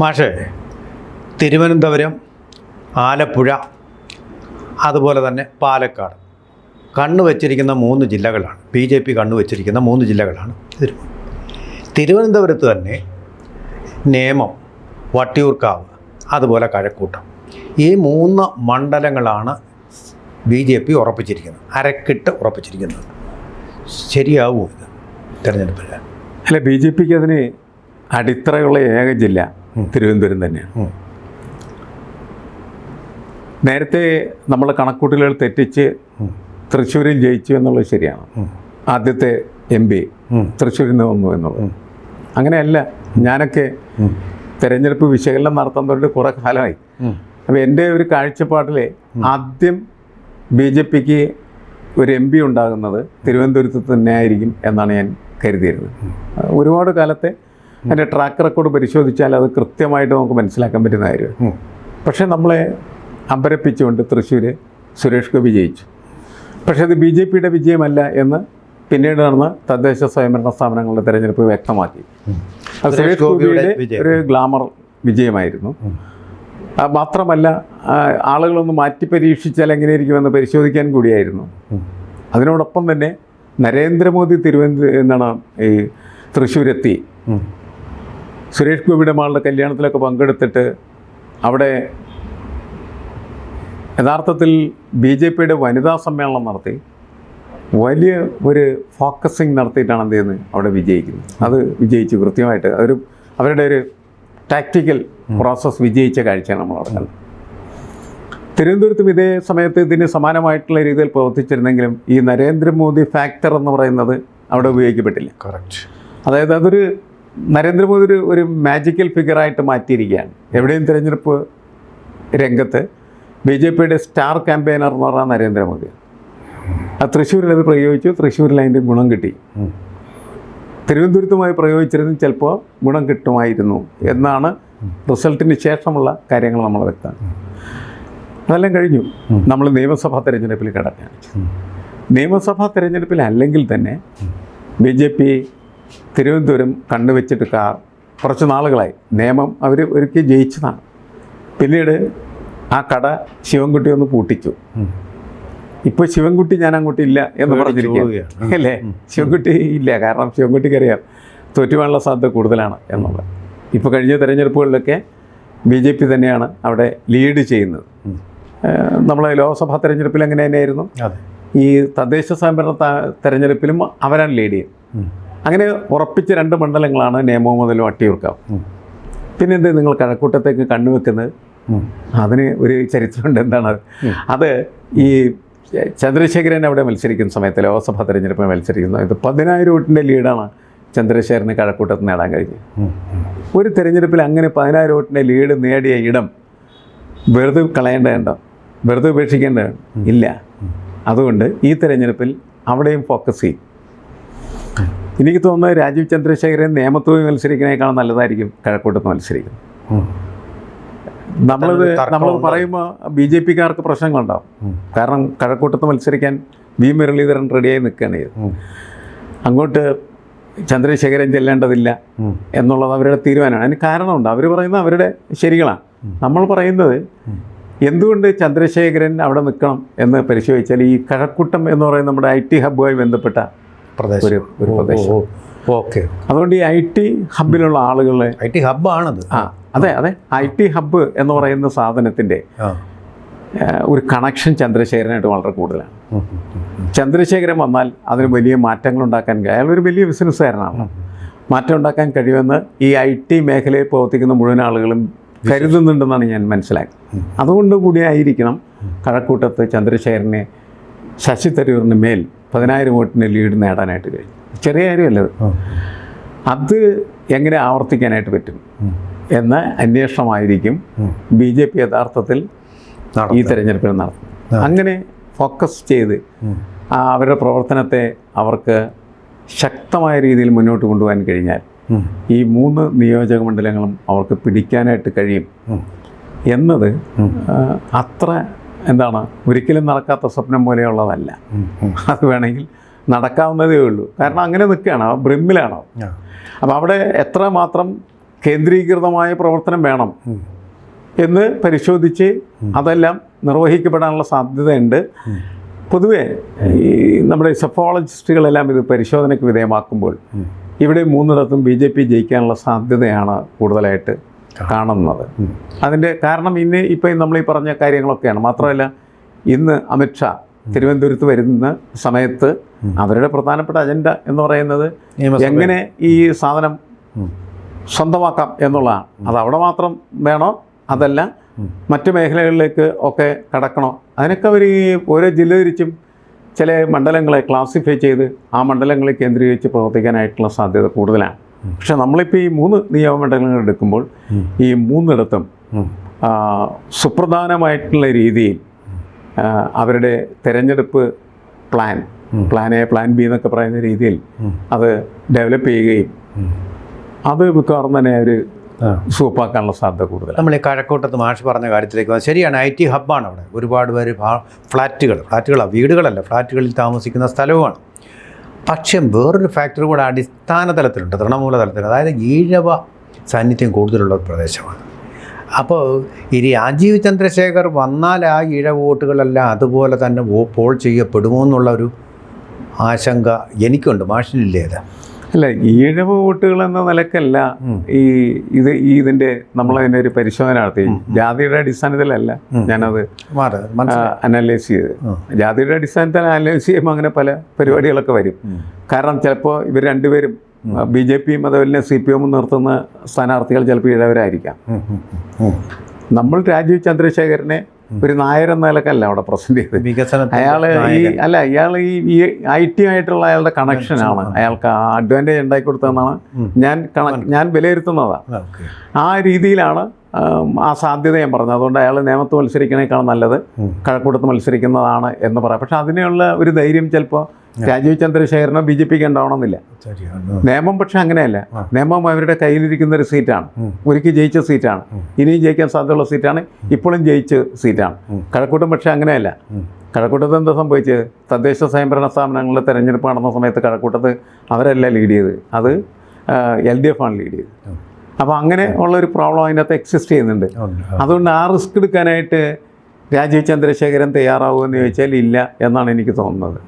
മാഷേ തിരുവനന്തപുരം ആലപ്പുഴ അതുപോലെ തന്നെ പാലക്കാട്. കണ്ണു വച്ചിരിക്കുന്ന മൂന്ന് ജില്ലകളാണ്. ബി ജെ പി കണ്ണു വച്ചിരിക്കുന്ന മൂന്ന് ജില്ലകളാണ്. തിരു തിരുവനന്തപുരത്ത് തന്നെ നേമം വട്ടിയൂർക്കാവ് അതുപോലെ കഴക്കൂട്ടം. ഈ മൂന്ന് മണ്ഡലങ്ങളാണ് ബി ജെ പി ഉറപ്പിച്ചിരിക്കുന്നത്. അരക്കിട്ട് ഉറപ്പിച്ചിരിക്കുന്നത്. ശരിയാവും ഇത് തിരഞ്ഞെടുപ്പിൽ അല്ല ബി ജെ പിക്ക് അതിന് അടിത്തറയുള്ള ഏക ജില്ല. തിരുവനന്തപുരം തന്നെയാണ്. നേരത്തെ നമ്മൾ കണക്കൂട്ടലുകൾ തെറ്റിച്ച് തൃശ്ശൂരിൽ ജയിച്ചു എന്നുള്ളത് ശരിയാണ്. ആദ്യത്തെ എം പി. തൃശ്ശൂരിൽ നിന്ന് വന്നു എന്നുള്ളത്. അങ്ങനെയല്ല ഞാനൊക്കെ. തെരഞ്ഞെടുപ്പ് വിശകലനം നടത്താൻ തുടങ്ങി കുറേ കാലമായി. അപ്പം അപ്പോൾ എന്റെ ഒരു കാഴ്ചപ്പാടിൽ ആദ്യം ബി ജെ പിക്ക് ഒരു എം പി ഉണ്ടാകുന്നത് തിരുവനന്തപുരത്ത് തന്നെ ആയിരിക്കും എന്നാണ് ഞാൻ കരുതിയിരുന്നത്. ഒരുപാട് കാലത്തെ അതിന്റെ ട്രാക്ക് റെക്കോർഡ് പരിശോധിച്ചാൽ അത് കൃത്യമായിട്ട് നമുക്ക് മനസ്സിലാക്കാൻ പറ്റുന്ന കാര്യമാണ്. പക്ഷെ നമ്മളെ അമ്പരപ്പിച്ചുകൊണ്ട് തൃശ്ശൂർ സുരേഷ് ഗോപി ജയിച്ചു. പക്ഷെ അത് ബി ജെ പിയുടെ വിജയമല്ല എന്ന് പിന്നീട് നടന്ന തദ്ദേശ സ്വയംഭരണ സ്ഥാപനങ്ങളുടെ തെരഞ്ഞെടുപ്പ് വ്യക്തമാക്കി. അത് സുരേഷ് ഗോപിയുടെ ഒരു ഗ്ലാമർ വിജയമായിരുന്നു. മാത്രമല്ല ആളുകളൊന്ന് മാറ്റി പരീക്ഷിച്ചാൽ എങ്ങനെയിരിക്കുമെന്ന് പരിശോധിക്കാൻ കൂടിയായിരുന്നു. അതിനോടൊപ്പം തന്നെ നരേന്ദ്രമോദി തിരുവനന്തപുരം എന്താണ് ഈ തൃശ്ശൂരെത്തി. സുരേഷ് ഗോപിയുടെ മകളുടെ കല്യാണത്തിലൊക്കെ പങ്കെടുത്തിട്ട് അവിടെ യഥാർത്ഥത്തിൽ ബി ജെ പിയുടെ വനിതാ സമ്മേളനം നടത്തി. വലിയ ഒരു ഫോക്കസിങ് നടത്തിയിട്ടാണ് എന്ത് ചെയ്യുന്നത്? അവിടെ വിജയിക്കുന്നത്. അത് വിജയിച്ചു കൃത്യമായിട്ട് അതൊരു അവരുടെ ഒരു ടാക്റ്റിക്കൽ പ്രോസസ്സ് വിജയിച്ച കാഴ്ചയാണ് നമ്മൾ അവിടെ കണ്ടത് തിരുവനന്തപുരത്തും ഇതേ സമയത്ത് ഇതിന് സമാനമായിട്ടുള്ള രീതിയിൽ പ്രവർത്തിച്ചിരുന്നെങ്കിലും ഈ നരേന്ദ്രമോദി ഫാക്ടർ എന്ന് പറയുന്നത് അവിടെ ഉപയോഗിക്കപ്പെട്ടില്ല. കറക്റ്റ് അതായത് അതൊരു നരേന്ദ്രമോദി ഒരു ഒരു മാജിക്കൽ ഫിഗറായിട്ട് മാറ്റിയിരിക്കുകയാണ്. എവിടെയും തിരഞ്ഞെടുപ്പ് രംഗത്ത് ബി ജെ പിയുടെ സ്റ്റാർ ക്യാമ്പയിനർ എന്ന് പറഞ്ഞാൽ നരേന്ദ്രമോദി ആ തൃശ്ശൂരിൽ അത് പ്രയോഗിച്ചു. തൃശ്ശൂരിൽ അതിന്റെ ഗുണം കിട്ടി. തിരുവനന്തപുരത്തുമായി പ്രയോഗിച്ചിരുന്നു ചിലപ്പോൾ ഗുണം കിട്ടുമായിരുന്നു എന്നാണ് റിസൾട്ടിന് ശേഷമുള്ള കാര്യങ്ങൾ നമ്മൾ വ്യക്തമാണ്. അതെല്ലാം കഴിഞ്ഞു. നമ്മൾ നിയമസഭാ തെരഞ്ഞെടുപ്പിൽ കിടക്കുകയാണ്. നിയമസഭാ തെരഞ്ഞെടുപ്പിൽ അല്ലെങ്കിൽ തന്നെ ബി ജെ പി തിരുവനന്തപുരം കണ്ടുവച്ചിട്ട് കാർ കുറച്ച് നാളുകളായി. നിയമം അവർ ഒരുക്കി ജയിച്ചതാണ്. പിന്നീട് ആ കട ശിവൻകുട്ടി ഒന്ന് പൂട്ടിച്ചു. ഇപ്പോൾ ശിവൻകുട്ടി ഞാൻ അങ്ങോട്ട് ഇല്ല എന്ന് പറഞ്ഞിരിക്കുകയാണ്. അല്ലേ? ശിവൻകുട്ടി ഇല്ല. കാരണം ശിവൻകുട്ടിക്ക് അറിയാം തോറ്റുവാനുള്ള സാധ്യത കൂടുതലാണ് എന്നുള്ളത്. ഇപ്പോൾ കഴിഞ്ഞ തെരഞ്ഞെടുപ്പുകളിലൊക്കെ ബി ജെ പി തന്നെയാണ് അവിടെ ലീഡ് ചെയ്യുന്നത്. നമ്മൾ നമ്മളെ ലോക്സഭാ തെരഞ്ഞെടുപ്പിൽ അങ്ങനെ തന്നെയായിരുന്നു ഈ തദ്ദേശ സ്വയംഭരണ തെരഞ്ഞെടുപ്പിലും അവരാണ് ലീഡ് ചെയ്യും അങ്ങനെ ഉറപ്പിച്ച രണ്ട് മണ്ഡലങ്ങളാണ് നിയമവും മുതലും അട്ടിയൂർക്കാവ് പിന്നെ എന്ത് നിങ്ങൾ കഴക്കൂട്ടത്തേക്ക് കണ്ണുവെക്കുന്നത് അതിന് ഒരു ചരിത്രമുണ്ട് എന്താണ്? അത് ഈ ചന്ദ്രശേഖരൻ അവിടെ മത്സരിക്കുന്ന സമയത്ത് ലോക്സഭാ തെരഞ്ഞെടുപ്പിൽ മത്സരിക്കുന്ന ഇത് പതിനായിരം വോട്ടിന്റെ ലീഡാണ് ചന്ദ്രശേഖരന് കഴക്കൂട്ടത്ത് നേടാൻ കഴിഞ്ഞത്. ഒരു തെരഞ്ഞെടുപ്പിൽ അങ്ങനെ പതിനായിരം വോട്ടിന്റെ ലീഡ് നേടിയ ഇടം വെറുതെ കളയേണ്ടതുണ്ടോ? വെറുതെ ഉപേക്ഷിക്കേണ്ട ഇല്ല. അതുകൊണ്ട് ഈ തെരഞ്ഞെടുപ്പിൽ അവിടെയും ഫോക്കസ് ചെയ്യും. എനിക്ക് തോന്നുന്നത് രാജീവ് ചന്ദ്രശേഖരൻ നിയമത്തുപോയി മത്സരിക്കുന്നതിനേക്കാൾ നല്ലതായിരിക്കും കഴക്കൂട്ടത്ത് മത്സരിക്കും നമ്മളത് നമ്മൾ? പറയുമ്പോൾ ബി ജെ പിക്കാർക്ക് പ്രശ്നങ്ങളുണ്ടാവും. കാരണം കഴക്കൂട്ടത്ത് മത്സരിക്കാൻ വി മുരളീധരൻ റെഡിയായി നിൽക്കുകയാണ് ചെയ്തത്. അങ്ങോട്ട് ചന്ദ്രശേഖരൻ ചെല്ലേണ്ടതില്ല എന്നുള്ളത് അവരുടെ തീരുമാനമാണ്. അതിന് കാരണമുണ്ട്. അവർ പറയുന്നത് അവരുടെ ശരികളാണ്. നമ്മൾ പറയുന്നത് എന്തുകൊണ്ട് ചന്ദ്രശേഖരൻ അവിടെ നിൽക്കണം എന്ന് പരിശോധിച്ചാൽ ഈ കഴക്കൂട്ടം എന്ന് പറയുന്ന നമ്മുടെ ഐ ടി ഹബ്ബുമായി ബന്ധപ്പെട്ട ഒരു ഒരു പ്രദേശം. ഓക്കെ. അതുകൊണ്ട് ഈ ഐ ടി ഹബിലുള്ള ആളുകളെ ഐ ടി ഹബ്ബാണത് ആ അതെ അതെ. ഐ ടി ഹബ്ബ് എന്ന് പറയുന്ന സാധനത്തിന്റെ ഒരു കണക്ഷൻ ചന്ദ്രശേഖരനായിട്ട് വളരെ കൂടുതലാണ്. ചന്ദ്രശേഖരൻ വന്നാൽ അതിന് വലിയ മാറ്റങ്ങൾ ഉണ്ടാക്കാൻ അയാൾ ഒരു വലിയ ബിസിനസ്സുകാരനാണ് മാറ്റം ഉണ്ടാക്കാൻ കഴിയുമെന്ന് ഈ ഐ ടി മേഖലയിൽ പ്രവർത്തിക്കുന്ന മുഴുവൻ ആളുകളും കരുതുന്നുണ്ടെന്നാണ് ഞാൻ മനസ്സിലാക്കുന്നത്. അതുകൊണ്ട് കൂടിയായിരിക്കണം കഴക്കൂട്ടത്ത് ചന്ദ്രശേഖരനെ ശശി തരൂരിന് മേൽ പതിനായിരം വോട്ടിന് ലീഡ് നേടാനായിട്ട് കഴിഞ്ഞു. ചെറിയ കാര്യമല്ല അത്. അത് എങ്ങനെ ആവർത്തിക്കാനായിട്ട് പറ്റും? എന്ന അന്വേഷണമായിരിക്കും ബി ജെ പി യഥാർത്ഥത്തിൽ ഈ തെരഞ്ഞെടുപ്പിൽ നടത്തും അങ്ങനെ ഫോക്കസ് ചെയ്ത് അവരുടെ പ്രവർത്തനത്തെ അവർക്ക് ശക്തമായ രീതിയിൽ മുന്നോട്ട് കൊണ്ടുപോകാൻ കഴിഞ്ഞാൽ ഈ മൂന്ന് നിയോജക മണ്ഡലങ്ങളും അവർക്ക് പിടിക്കാനായിട്ട് കഴിയും എന്നത് അത്ര എന്താണ്? ഒരിക്കലും നടക്കാത്ത സ്വപ്നം പോലെയുള്ളതല്ല. അത് വേണമെങ്കിൽ നടക്കാവുന്നതേ ഉള്ളൂ. കാരണം അങ്ങനെ നിൽക്കുകയാണ്. ആ ബ്രിമ്മിലാണ്? അപ്പോൾ അവിടെ എത്ര മാത്രം കേന്ദ്രീകൃതമായ പ്രവർത്തനം വേണം എന്ന് പരിശോധിച്ച് അതെല്ലാം നിർവഹിക്കപ്പെടാനുള്ള സാധ്യതയുണ്ട്. പൊതുവേ ഈ നമ്മുടെ സെഫോളജിസ്റ്റുകളെല്ലാം ഇത് പരിശോധനയ്ക്ക് വിധേയമാക്കുമ്പോൾ ഇവിടെ മൂന്നിടത്തും ബി ജെ പി ജയിക്കാനുള്ള സാധ്യതയാണ് കൂടുതലായിട്ട് കാണുന്നത്. അതിന്റെ കാരണം ഇന്ന് ഇപ്പം നമ്മൾ ഈ പറഞ്ഞ കാര്യങ്ങളൊക്കെയാണ്. മാത്രമല്ല ഇന്ന് അമിത്ഷാ തിരുവനന്തപുരത്ത് വരുന്ന സമയത്ത് അവരുടെ പ്രധാനപ്പെട്ട അജണ്ട എന്ന് പറയുന്നത് എങ്ങനെ ഈ സാധനം സ്വന്തമാക്കാം എന്നുള്ളതാണ്. അത് അവിടെ മാത്രം വേണോ? അതല്ല മറ്റു മേഖലകളിലേക്ക് ഒക്കെ കടക്കണോ? അതിനൊക്കെ അവർ ഈ ഓരോ ജില്ല തിരിച്ചും ചില മണ്ഡലങ്ങളെ ക്ലാസിഫൈ ചെയ്ത് ആ മണ്ഡലങ്ങളെ കേന്ദ്രീകരിച്ച് പ്രവർത്തിക്കാനായിട്ടുള്ള സാധ്യത കൂടുതലാണ്. പക്ഷെ നമ്മളിപ്പോൾ ഈ മൂന്ന് നിയമമണ്ഡലങ്ങൾ എടുക്കുമ്പോൾ ഈ മൂന്നിടത്തും സുപ്രധാനമായിട്ടുള്ള രീതിയിൽ അവരുടെ തെരഞ്ഞെടുപ്പ് plan. Plan A plan B എന്നൊക്കെ പറയുന്ന രീതിയിൽ അത് ഡെവലപ്പ് ചെയ്യുകയും. അത് മിക്കവാറും തന്നെ അവർ ആ. സൂപ്പാക്കാനുള്ള സാധ്യത കൂടുതൽ നമ്മൾ ഈ കഴക്കൂട്ടത്ത് മാഷ് പറഞ്ഞ കാര്യത്തിലേക്ക് ശരിയാണ് ഐ ടി ഹബ്ബാണ് അവിടെ ഒരുപാട് പേര് ഫ്ലാറ്റുകൾ ഫ്ലാറ്റുകളാണ് വീടുകളല്ല ഫ്ലാറ്റുകളിൽ താമസിക്കുന്ന സ്ഥലവുമാണ് പക്ഷേ വേറൊരു ഫാക്ടറി കൂടെ അടിസ്ഥാന തലത്തിലുണ്ട് തൃണമൂല തലത്തിൽ. അതായത് ഈഴവ സാന്നിധ്യം കൂടുതലുള്ള പ്രദേശമാണ്. അപ്പോൾ ഈ രാജീവ് ചന്ദ്രശേഖർ വന്നാൽ ആ ഈഴവ വോട്ടുകളെല്ലാം അതുപോലെ തന്നെ പോൾ ചെയ്യപ്പെടുമോ എന്നുള്ള ഒരു ആശങ്ക എനിക്കുണ്ട് മാഷിനില്ലേ അല്ല ഈഴവ് വോട്ടുകൾ എന്ന നിലക്കല്ല ഈ ഇത് ഈ ഇതിന്റെ നമ്മൾ അതിന്റെ ഒരു പരിശോധന നടത്തി. ജാതിയുടെ അടിസ്ഥാനത്തിലല്ല ഞാനത് അനലൈസ് ചെയ്ത്. ജാതിയുടെ അടിസ്ഥാനത്തിൽ അനലൈസ് ചെയ്യുമ്പോൾ അങ്ങനെ പല പരിപാടികളൊക്കെ വരും. കാരണം ചിലപ്പോൾ ഇവർ രണ്ടുപേരും ബി ജെ പിയും അതുപോലെ സി പി എമ്മും നിർത്തുന്ന സ്ഥാനാർത്ഥികൾ ചിലപ്പോൾ ഇഴവരായിരിക്കാം ഉം. നമ്മൾ രാജീവ് ചന്ദ്രശേഖരനെ ഒരു നായർ എന്ന നിലക്കല്ല അവിടെ പ്രസന്റ് ചെയ്തത്. വികസനം അയാൾ ഈ അല്ല ഇയാൾ ഈ ഈ ഐ ടി ആയിട്ടുള്ള അയാളുടെ കണക്ഷനാണ് അയാൾക്ക് ആ അഡ്വാന്റേജ് ഉണ്ടാക്കി കൊടുത്തതെന്നാണ് ഞാൻ ഞാൻ വിലയിരുത്തുന്നതാണ് ആ രീതിയിലാണ് ആ സാധ്യത ഞാൻ പറഞ്ഞത്. അതുകൊണ്ട് അയാൾ നിയമത്ത് മത്സരിക്കണേക്കാൾ നല്ലത് കഴക്കൂടത്ത് കഴക്കൂട്ടത്ത് മത്സരിക്കുന്നതാണ് എന്ന് പറയാം. പക്ഷെ അതിനുള്ള ഒരു ധൈര്യം ചിലപ്പോൾ രാജീവ് ചന്ദ്രശേഖരനോ ബി ജെ പിക്ക് ഉണ്ടാവണമെന്നില്ല. നിയമം പക്ഷെ അങ്ങനെയല്ല. നിയമം അവരുടെ കയ്യിലിരിക്കുന്ന ഒരു സീറ്റാണ്. ഒരുക്കി ഒരിക്കൽ ജയിച്ച സീറ്റാണ്. ഇനിയും ജയിക്കാൻ സാധ്യതയുള്ള സീറ്റാണ്. ഇപ്പോഴും ജയിച്ച സീറ്റാണ്. കഴക്കൂട്ടം പക്ഷെ അങ്ങനെയല്ല. കഴക്കൂട്ടത്ത് എന്താ സംഭവിച്ചത്? തദ്ദേശ സ്വയംഭരണ സ്ഥാപനങ്ങളിലെ തെരഞ്ഞെടുപ്പ് നടന്ന സമയത്ത് കഴക്കൂട്ടത്ത് അവരല്ല ലീഡ് ചെയ്ത്? അത് എൽ ഡി എഫ് ആണ് ലീഡ് ചെയ്ത്. അപ്പോൾ അങ്ങനെ ഉള്ളൊരു പ്രോബ്ലം അതിനകത്ത് എക്സിസ്റ്റ് ചെയ്യുന്നുണ്ട്. അതുകൊണ്ട് ആ റിസ്ക് എടുക്കാനായിട്ട് രാജീവ് ചന്ദ്രശേഖരൻ തയ്യാറാവുമെന്ന് ചോദിച്ചാൽ ഇല്ല എന്നാണ് എനിക്ക് തോന്നുന്നത്.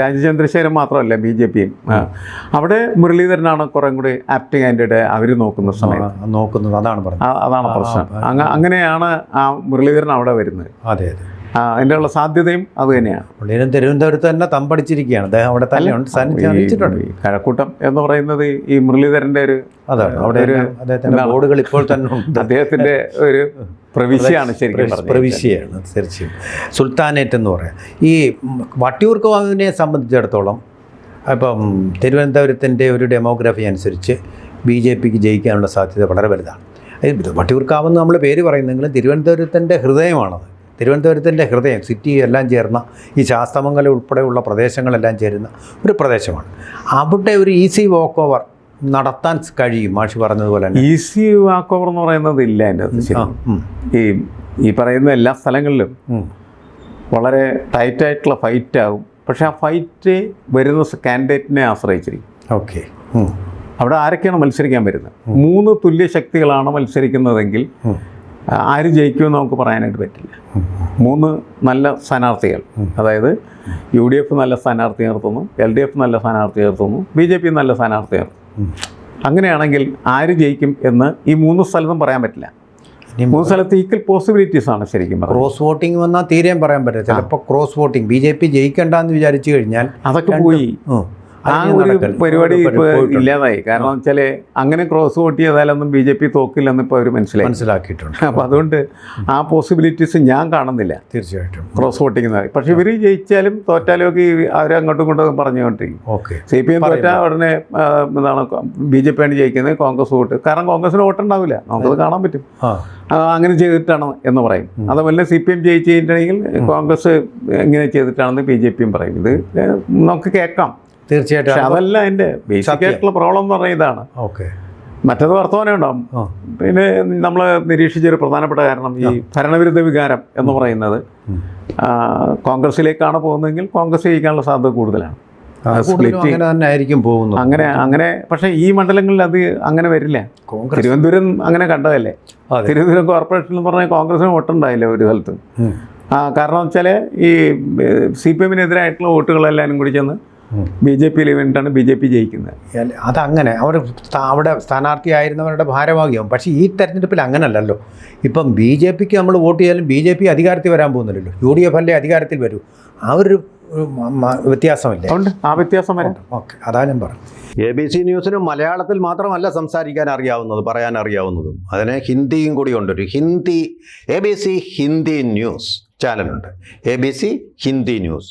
രാജീവ് ചന്ദ്രശേഖരൻ മാത്രമല്ല ബി ജെ പിയും. അവിടെ മുരളീധരനാണ് കുറേ കൂടി ആപ്റ്റ് കാൻഡിഡേറ്റ് അവർ നോക്കുന്ന സമയത്ത്. നോക്കുന്നത് അതാണ് അതാണ് പ്രശ്നം. അങ്ങനെയാണ് ആ മുരളീധരൻ അവിടെ വരുന്നത്. അതെ അതെ. ആ, അതിന്റെ ഉള്ള സാധ്യതയും അത് തന്നെയാണ്. പുള്ളിയും തിരുവനന്തപുരത്ത് തന്നെ തമ്പടിച്ചിരിക്കുകയാണ്. അദ്ദേഹം അവിടെ തന്നെ ഉണ്ട്. സാന്നിധ്യം കഴക്കൂട്ടം എന്ന് പറയുന്നത് ഈ മുരളീധരന്റെ ഒരു അതാണ്. അവിടെ ഒരു അദ്ദേഹത്തിന്റെ എന്താണ്? ബോർഡുകൾ ഇപ്പോൾ തന്നെ ഉണ്ട്. അദ്ദേഹത്തിന്റെ ഒരു പ്രവിശ്യയാണ് ശരിക്കും പ്രവിശ്യാണ് പ്രവിശ്യയാണ് തീർച്ചയായും. സുൽത്താനേറ്റ് എന്ന് പറയാം. ഈ വട്ടിയൂർക്കാവിനെ സംബന്ധിച്ചിടത്തോളം ഇപ്പം തിരുവനന്തപുരത്തിന്റെ ഒരു ഡെമോഗ്രഫി അനുസരിച്ച് ബി ജെ പിക്ക് ജയിക്കാനുള്ള സാധ്യത വളരെ വലുതാണ്. വട്ടിയൂർക്കാവെന്ന് വട്ടിയൂർക്കാവ് നമ്മൾ പേര് പറയുന്നെങ്കിലും തിരുവനന്തപുരത്തിന്റെ ഹൃദയമാണത്. തിരുവനന്തപുരത്തിന്റെ ഹൃദയം സിറ്റി എല്ലാം ചേർന്ന ഈ ശാസ്തമംഗലം ഉൾപ്പെടെയുള്ള പ്രദേശങ്ങളെല്ലാം ചേരുന്ന ഒരു പ്രദേശമാണ്. അവിടെ ഒരു ഈസി വാക്ക് ഓവർ നടത്താൻ കഴിയും മാഷി പറഞ്ഞതുപോലെ തന്നെ. ഈസി വാക്ക് ഓവർ എന്ന് പറയുന്നത് ഇല്ല എന്റെ ഈ ഈ പറയുന്ന എല്ലാ സ്ഥലങ്ങളിലും വളരെ ടൈറ്റായിട്ടുള്ള ഫൈറ്റ് ആകും പക്ഷെ ആ ഫൈറ്റ് വരുന്ന കാൻഡിഡേറ്റിനെ ആശ്രയിച്ചിരിക്കും. ഓക്കെ അവിടെ ആരൊക്കെയാണ് മത്സരിക്കാൻ വരുന്നത്? മൂന്ന് തുല്യ ശക്തികളാണ് മത്സരിക്കുന്നതെങ്കിൽ ആര് ജയിക്കുമെന്ന് നമുക്ക് പറയാനായിട്ട് പറ്റില്ല. മൂന്ന് നല്ല സ്ഥാനാർത്ഥികൾ. അതായത് യു ഡി എഫ് നല്ല സ്ഥാനാർത്ഥി നിർത്തുന്നു എൽ ഡി എഫ് നല്ല സ്ഥാനാർത്ഥി നിർത്തുന്നു ബി ജെ പി നല്ല സ്ഥാനാർത്ഥി നിർത്തുന്നു. അങ്ങനെയാണെങ്കിൽ ആര് ജയിക്കും എന്ന് ഈ മൂന്ന് സ്ഥലത്തും പറയാൻ പറ്റില്ല. മൂന്ന് സ്ഥലത്ത് ഈക്വൽ പോസിബിലിറ്റീസ് ആണ് ശരിക്കും ക്രോസ് വോട്ടിംഗ് വന്നാൽ തീരെയും പറയാൻ പറ്റില്ല. ചിലപ്പോൾ cross voting B J P ജയിക്കണ്ടെന്ന് വിചാരിച്ചു കഴിഞ്ഞാൽ അതൊക്കെ പോയി. ആ ഒരു പരിപാടി ഇപ്പോൾ. ഇല്ലാതായി. കാരണം വെച്ചാൽ അങ്ങനെ ക്രോസ് വോട്ട് ചെയ്താലൊന്നും ബി ജെ പി തോക്കില്ലെന്ന് ഇപ്പോൾ അവർ മനസ്സിലായി. മനസ്സിലാക്കിയിട്ടുണ്ട്. അപ്പോൾ അതുകൊണ്ട് ആ പോസിബിലിറ്റീസ് ഞാൻ കാണുന്നില്ല. തീർച്ചയായിട്ടും. ക്രോസ് വോട്ടിംഗ് പക്ഷേ ഇവർ ജയിച്ചാലും തോറ്റാലും ഒക്കെ അവർ അങ്ങോട്ടും ഇങ്ങോട്ടും പറഞ്ഞുകൊണ്ടിരിക്കും. ഓക്കെ. സി പി എം തോറ്റ ഉടനെ എന്താണ് ബി ജെ പി ആണ് ജയിക്കുന്നത് കോൺഗ്രസ് വോട്ട്. കാരണം കോൺഗ്രസിന് വോട്ടുണ്ടാവില്ല നമുക്കത് കാണാൻ പറ്റും. അങ്ങനെ ചെയ്തിട്ടാണ് എന്ന് പറയും. അതുപോലെ സി പി എം ജയിച്ചു കഴിഞ്ഞിട്ടുണ്ടെങ്കിൽ കോൺഗ്രസ് ഇങ്ങനെ ചെയ്തിട്ടാണെന്ന് ബി ജെ പിയും പറയും. ഇത് നമുക്ക് കേൾക്കാം. തീർച്ചയായിട്ടും. അതല്ല എന്റെ ബേസിക് ആയിട്ടുള്ള പ്രോബ്ലം എന്ന് പറഞ്ഞാൽ ഇതാണ്. ഓക്കെ. മറ്റത് വർത്തമാനം ഉണ്ടാവും. പിന്നെ നമ്മൾ നിരീക്ഷിച്ചൊരു പ്രധാനപ്പെട്ട കാരണം ഈ ഭരണവിരുദ്ധ വികാരം എന്ന് പറയുന്നത് കോൺഗ്രസിലേക്കാണ് പോകുന്നതെങ്കിൽ കോൺഗ്രസ് ജയിക്കാനുള്ള സാധ്യത കൂടുതലാണ്. അങ്ങനെ തന്നെ ആയിരിക്കും പോകുന്നത്. അങ്ങനെ അങ്ങനെ പക്ഷേ ഈ മണ്ഡലങ്ങളിൽ അത് അങ്ങനെ വരില്ല. കോൺഗ്രസ് തിരുവനന്തപുരം അങ്ങനെ കണ്ടതല്ലേ? തിരുവനന്തപുരം കോർപ്പറേഷൻ എന്ന് പറഞ്ഞാൽ കോൺഗ്രസിന് വോട്ടുണ്ടായില്ല ഒരു സ്ഥലത്ത്. ആ കാരണം വെച്ചാൽ ഈ സി പി എമ്മിനെതിരായിട്ടുള്ള വോട്ടുകളെല്ലാവരും കൂടി ചെന്ന്. ബി ജെ പിയിൽ വേണ്ടിയിട്ടാണ് ബി ജെ പി ജയിക്കുന്നത്. അല്ല, അതങ്ങനെ. അവർ അവിടെ സ്ഥാനാർത്ഥിയായിരുന്നവരുടെ ഭാരവാഹിയാവും. പക്ഷേ ഈ തെരഞ്ഞെടുപ്പിൽ അങ്ങനല്ലല്ലോ. ഇപ്പം ബി ജെ പിക്ക് നമ്മൾ വോട്ട് ചെയ്താലും ബി ജെ പി അധികാരത്തിൽ വരാൻ പോകുന്നില്ലല്ലോ. യു ഡി എഫ് അല്ലേ അധികാരത്തിൽ വരൂ. ആ ഒരു വ്യത്യാസമല്ലേ? അതുകൊണ്ട് ആ വ്യത്യാസം വരാം. ഓക്കെ. അതാ ഞാൻ പറഞ്ഞു എ ബി സി ന്യൂസിന് മലയാളത്തിൽ മാത്രമല്ല സംസാരിക്കാൻ അറിയാവുന്നത് പറയാൻ അറിയാവുന്നതും. അതിനെ ഹിന്ദിയും കൂടി ഉണ്ടൊരു Hindi A B C Hindi news ചാനലുണ്ട്. A B C Hindi news.